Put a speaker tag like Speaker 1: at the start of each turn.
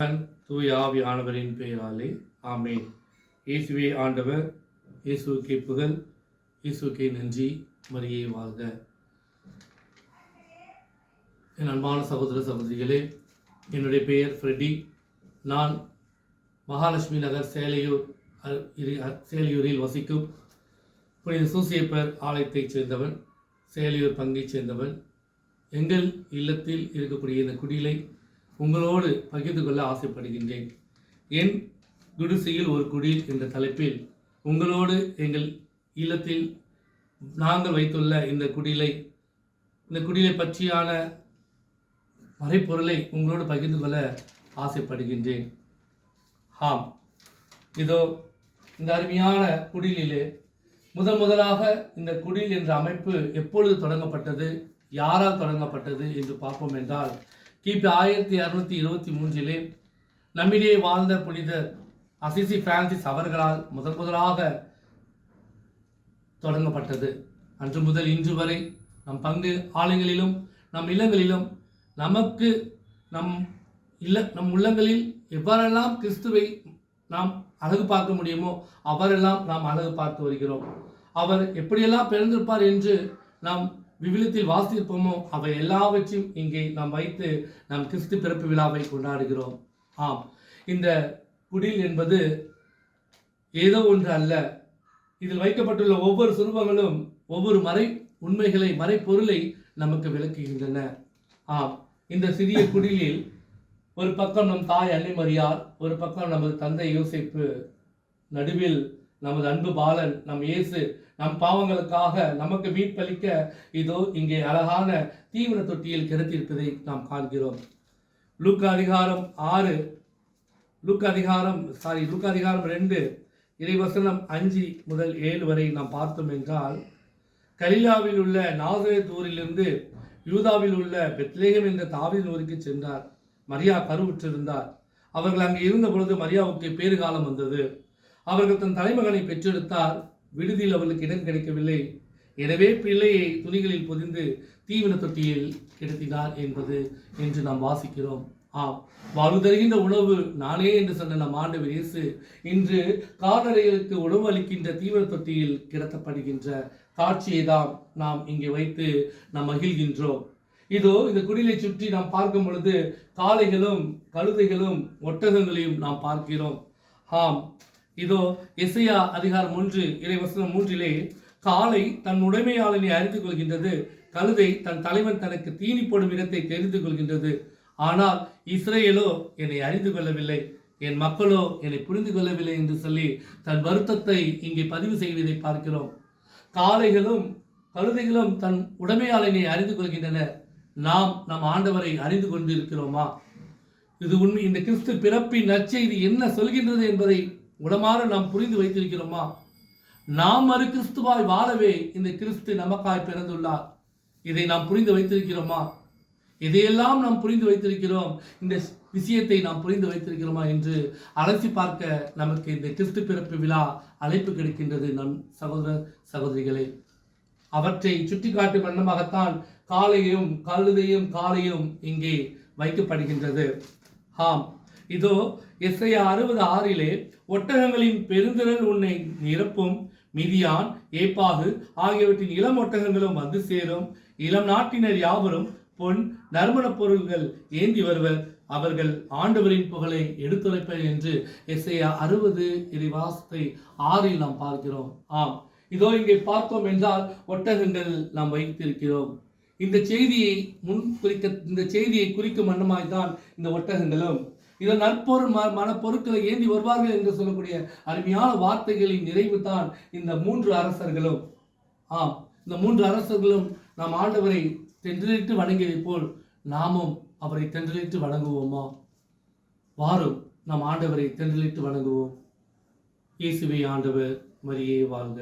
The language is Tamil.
Speaker 1: தூய ஆவியானவரின் பெயராலே. ஆமேன். இயேசுவே ஆண்டவர் இயேசுக்கே புகழ் இயேசுக்கே நன்றி. மரியே வாழ்க. என் அன்பான சகோதர சகோதரிகளே என்னுடைய பெயர் ஃப்ரெடி நான் மகாலட்சுமி நகர் சேலையூர் அ- சேலையூரில் வசிக்கும் புனித சூசியப்பர் ஆலயத்தைச் சேர்ந்தவன் சேலையூர் பங்கைச் சேர்ந்தவன். எங்கள் இல்லத்தில் இருக்கக்கூடிய இந்த குடிலை உங்களோடு பகிர்ந்து கொள்ள ஆசைப்படுகின்றேன். என் குடிசையில் ஒரு குடில் என்ற தலைப்பில் உங்களோடு எங்கள் இல்லத்தில் நாங்கள் வைத்துள்ள இந்த குடிலை இந்த குடிலை பற்றியான மறைப்பொருளை உங்களோடு பகிர்ந்து கொள்ள ஆசைப்படுகின்றேன். ஆம். இதோ இந்த அருமையான குடிலிலே முதன் முதலாக இந்த குடில் என்ற அமைப்பு எப்பொழுது தொடங்கப்பட்டது யாரால் தொடங்கப்பட்டது என்று பார்ப்போம் என்றால் கிபி ஆயிரத்தி அறுநூத்தி இருபத்தி மூன்றிலே நம்மிடையே வாழ்ந்த புனிதர் அசிசி பிரான்சிஸ் அவர்களால் முதன் முதலாக தொடங்கப்பட்டது. அன்று முதல் இன்று வரை நம் பங்கு ஆலயங்களிலும் நம் இல்லங்களிலும் நமக்கு நம் இல்ல நம் உள்ளங்களில் எவ்வாறெல்லாம் கிறிஸ்துவை நாம் அழகு பார்க்க முடியுமோ அவரெல்லாம் நாம் அழகு பார்த்து வருகிறோம். அவர் எப்படியெல்லாம் பிறந்திருப்பார் என்று நாம் விவிலியத்தில் வாசித்திருப்போமோ? அவை எல்லாவற்றையும் இங்கே நாம் வைத்து நாம் கிறிஸ்து பிறப்பு விழாவை கொண்டாடுகிறோம். ஆம். இந்த குடில் என்பது ஏதோ ஒன்று அல்ல. இதில் வைக்கப்பட்டுள்ள ஒவ்வொரு சுரூபங்களும் ஒவ்வொரு மறை உண்மைகளை மறைப்பொருளை நமக்கு விளக்குகின்றன. ஆம். இந்த சிறிய குடிலில் ஒரு பக்கம் நம் தாய் அன்னை மரியார் ஒரு பக்கம் நமது தந்தை யோசிப்பு நடுவில் நமது அன்பு பாலன் நம் இயேசு நம் பாவங்களுக்காக நமக்கு மீட்பளிக்க இதோ இங்கே அழகான தீவிர தொட்டியில் கிடைத்திருப்பதை நாம் காண்கிறோம். லுக் அதிகாரம் ஆறு லுக் அதிகாரம் சாரி லுக் அதிகாரம் ரெண்டு இறைவசனம் அஞ்சு முதல் ஏழு வரை நாம் பார்த்தோம் என்றால் கலிலாவில் உள்ள நாசரேத் ஊரிலிருந்து யூதாவில் உள்ள பெத்லேகம் என்ற தாவின் ஊருக்கு சென்றார். மரியா கருவுற்றிருந்தார். அவர்கள் அங்கே இருந்த பொழுது மரியாவுக்கு பேறுகாலம் வந்தது. அவர்கள் தன் தலைமகனை பெற்றெடுத்தார். விடுதியில் அவர்களுக்கு இடம் கிடைக்கவில்லை. எனவே பிள்ளையை துணிகளில் பொதிந்து தீவன தொட்டியில் கிடத்தினார் என்பது என்று நாம் வாசிக்கிறோம். ஆம். வலு தருகின்ற உணவு நானே என்று சொன்ன நம் ஆண்டவர் இயேசு இன்று கால்நடைகளுக்கு உணவு அளிக்கின்ற தீவிர தொட்டியில் கிடத்தப்படுகின்ற காட்சியை தான் நாம் இங்கே வைத்து நாம் மகிழ்கின்றோம். இதோ இந்த குடிலை சுற்றி நாம் பார்க்கும் பொழுது காளைகளும் கழுதைகளும் ஒட்டகங்களையும் நாம் பார்க்கிறோம். ஆம். இதோ இசையா அதிகாரம் மூன்று இறைவசனம் மூன்றிலே காலை தன் உடைமையாளனை அறிந்து கொள்கின்றது கழுதை தன் தலைவன் தனக்கு தீனி போடும் இடத்தை தெரிந்து கொள்கின்றது. ஆனால் இஸ்ரேலோ என்னை அறிந்து கொள்ளவில்லை என் மக்களோ என்னை புரிந்து கொள்ளவில்லை என்று சொல்லி தன் வருத்தத்தை இங்கே பதிவு செய்வதை பார்க்கிறோம். காளைகளும் கழுதைகளும் தன் உடைமையாளனை அறிந்து கொள்கின்றன. நாம் நம் ஆண்டவரை அறிந்து கொண்டிருக்கிறோமா? இது உண்மை. இந்த கிறிஸ்து பிறப்பின் நற்செய்தி என்ன சொல்கின்றது என்பதை உளமாற நாம் புரிந்து வைத்திருக்கிறோமா? நாம் மறு கிறிஸ்துவாய் வாழவே இந்த கிறிஸ்து நமக்காய் பிறந்துள்ளார். இதை நாம் புரிந்து வைத்திருக்கிறோமா? இதையெல்லாம் நாம் புரிந்து வைத்திருக்கிறோம். இந்த விஷயத்தை நாம் புரிந்து வைத்திருக்கிறோமா என்று அலசி பார்க்க நமக்கு இந்த கிறிஸ்து பிறப்பு விழா அழைப்பு கிடைக்கின்றது நம் சகோதர சகோதரிகளே. அவற்றை சுட்டிக்காட்டும் வண்ணமாகத்தான் காலையும் கழுதையும் காலையும் இங்கே வைக்கப்படுகின்றது. ஆம். இதோ எஸ்ஐயா அறுபது ஆறிலே ஒட்டகங்களின் பெருந்திரள் உன்னை நிரப்பும். மிதியான் ஏப்பாகு ஆகியவற்றின் இளம் ஒட்டகங்களும் வந்து சேரும். இளம் நாட்டினர் யாவரும் பொன் நறுமணப் பொருள்கள் ஏந்தி வருவர். அவர்கள் ஆண்டவரின் புகழை எடுத்துரைப்பர் என்று எஸ்ஐயா அறுபது இறைவாசத்தை ஆறில் நாம் பார்க்கிறோம். ஆம். இதோ இங்கே பார்த்தோம் என்றால் ஒட்டகங்கள் நாம் வைத்திருக்கிறோம். இந்த செய்தியை முன் குறிக்க இந்த செய்தியை குறிக்கும் வண்ணமாய் தான் இந்த ஒட்டகங்களும். இதில் நற்பொருள் ம மனப்பொருட்களை ஏந்தி வருவார்கள் என்று சொல்லக்கூடிய அருமையான வார்த்தைகளின் நிறைவு தான் இந்த மூன்று அரசர்களும். ஆம் இந்த மூன்று அரசர்களும் நாம் ஆண்டவரை தென்றலிட்டு வணங்கியதைப் போல் நாமும் அவரை தென்றலிட்டு வணங்குவோமா? வாரும் நாம் ஆண்டவரை தென்றலிட்டு வணங்குவோம். இயேசுவை ஆண்டவர் மரியே வாழ்க.